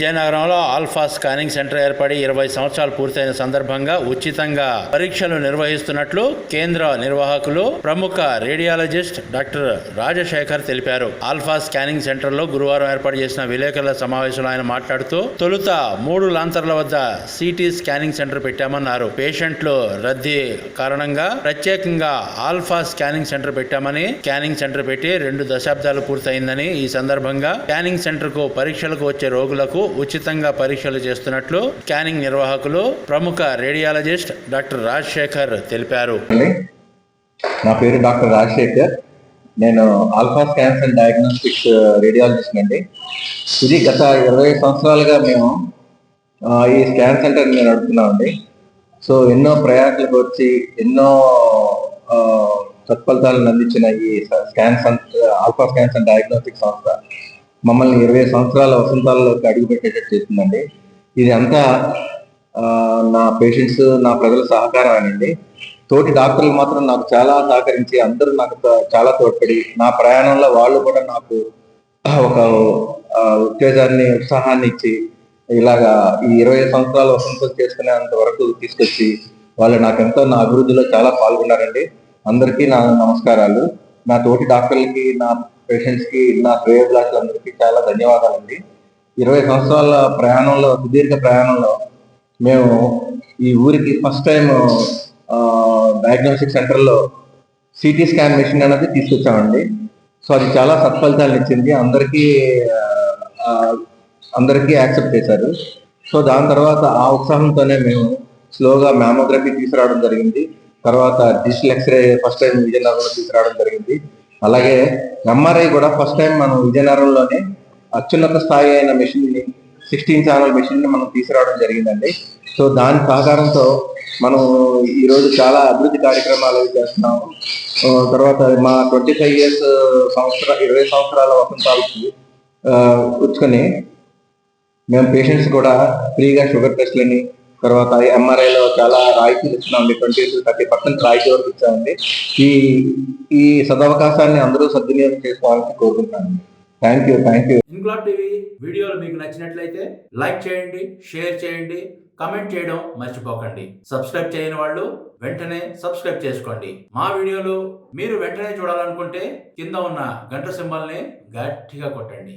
విజయనగరంలో alpha scanning centre ఏర్పడి ఇరవై సంవత్సరాలు పూర్తయిన సందర్భంగా ఉచితంగా పరీక్షలు నిర్వహిస్తున్నట్లు కేంద్ర నిర్వాహకులు ప్రముఖ రేడియాలజిస్ట్ డాక్టర్ రాజశేఖర్ తెలిపారు. ఆల్ఫా స్కానింగ్ సెంటర్లో గురువారం ఏర్పాటు చేసిన విలేకరుల సమావేశంలో ఆయన మాట్లాడుతూ తొలుత మూడు లాంతర్ల వద్ద సిటీ స్కానింగ్ సెంటర్ పెట్టామన్నారు. పేషెంట్లు రద్దీ కారణంగా ప్రత్యేకంగా ఆల్ఫా స్కానింగ్ సెంటర్ పెట్టామని స్కానింగ్ సెంటర్ పెట్టి రెండు దశాబ్దాలు పూర్తయిందని ఈ సందర్భంగా స్కానింగ్ సెంటర్కు పరీక్షలకు వచ్చే రోగులకు ఉచితంగా పరీక్షలు చేస్తున్నట్లు స్కానింగ్ నిర్వాహకులు ప్రముఖ రేడియాలజిస్ట్ డాక్టర్ రాజశేఖర్ తెలిపారు. నా పేరు డాక్టర్ రాజశేఖర్. నేను alpha scans and diagnostics radiologist అండి. ఇది గత ఇరవై సంవత్సరాలుగా మేము ఈ స్కాన్ సెంటర్ నేను నడుపుతున్నామండి. సో ఎన్నో ప్రయాణాలకు వచ్చి ఎన్నో ఆ, సత్ఫలితాలను అందించిన ఈ scan alpha scans and diagnostic సంస్థ. మమ్మల్ని ఇరవై సంవత్సరాల వసంతాలలోకి అడుగుపెట్టేటట్టు చేస్తుందండి. ఇది అంతా నా పేషెంట్స్ నా ప్రజల సహకారం అనండి. తోటి డాక్టర్లు మాత్రం నాకు చాలా సహకరించి అందరూ నాకు చాలా తోడ్పడి నా ప్రయాణంలో వాళ్ళు కూడా నాకు ఒక ఉత్తేజాన్ని ఉత్సాహాన్ని ఇచ్చి ఇలాగా ఈ ఇరవై సంవత్సరాలు వసంతం చేసుకునేంత వరకు తీసుకొచ్చి వాళ్ళు నాకెంతో నా అభివృద్ధిలో చాలా పాల్గొన్నారండి. అందరికీ నా నమస్కారాలు. నా తోటి డాక్టర్లకి నా పేషెంట్స్కి నా అందరికీ చాలా ధన్యవాదాలండి. ఇరవై సంవత్సరాల ప్రయాణంలో సుదీర్ఘ ప్రయాణంలో మేము ఈ ఊరికి ఫస్ట్ టైం డయాగ్నోస్టిక్ సెంటర్లో సిటీ స్కాన్ మెషిన్ అనేది తీసుకొచ్చామండి. సో అది చాలా సత్ఫలితాలు ఇచ్చింది. అందరికీ అందరికీ యాక్సెప్ట్ చేశారు. సో దాని తర్వాత ఆ ఉత్సాహంతోనే మేము స్లోగా మ్యామోగ్రఫీ తీసుకురావడం జరిగింది. తర్వాత డిజిటల్ ఎక్స్రే ఫస్ట్ టైం విజయనగరంలో తీసుకురావడం జరిగింది. అలాగే ఎంఆర్ఐ కూడా ఫస్ట్ టైం మనం విజయనగరంలోనే అత్యున్నత స్థాయి అయిన మెషిన్ని సిక్స్టీన్ ఛానల్ మెషిన్ని మనం తీసుకురావడం జరిగిందండి. సో దాని సహకారంతో మనం ఈరోజు చాలా అభివృద్ధి కార్యక్రమాలు చేస్తున్నాము. తర్వాత మా ట్వంటీ ఫైవ్ ఇయర్స్ సంవత్సర ఇరవై సంవత్సరాల వసంతాలకి ఆ, మేము పేషెంట్స్ కూడా ఫ్రీగా షుగర్ టెస్ట్లని తర్వాత ఎంఆర్ఐలో లో చాలా రాయితీలు ఇస్తున్నామండి ట్వంటీ టు థర్టీ పర్సెంట్ రాయితీ వరకు ఇచ్చామండి. ఈ ఈ సదవకాశాన్ని అందరూ సద్వినియోగం చేసుకోవాలని కోరుకుంటున్నాను thank you thank you Inquilab TV వీడియోలు మీకు నచ్చినట్లయితే లైక్ చేయండి షేర్ చేయండి కమెంట్ చేయడం మర్చిపోకండి. సబ్స్క్రైబ్ చేయని వాళ్ళు వెంటనే సబ్స్క్రైబ్ చేసుకోండి. మా వీడియోలు మీరు వెంటనే చూడాలనుకుంటే కింద ఉన్న గంట సింబల్ని గట్టిగా కొట్టండి.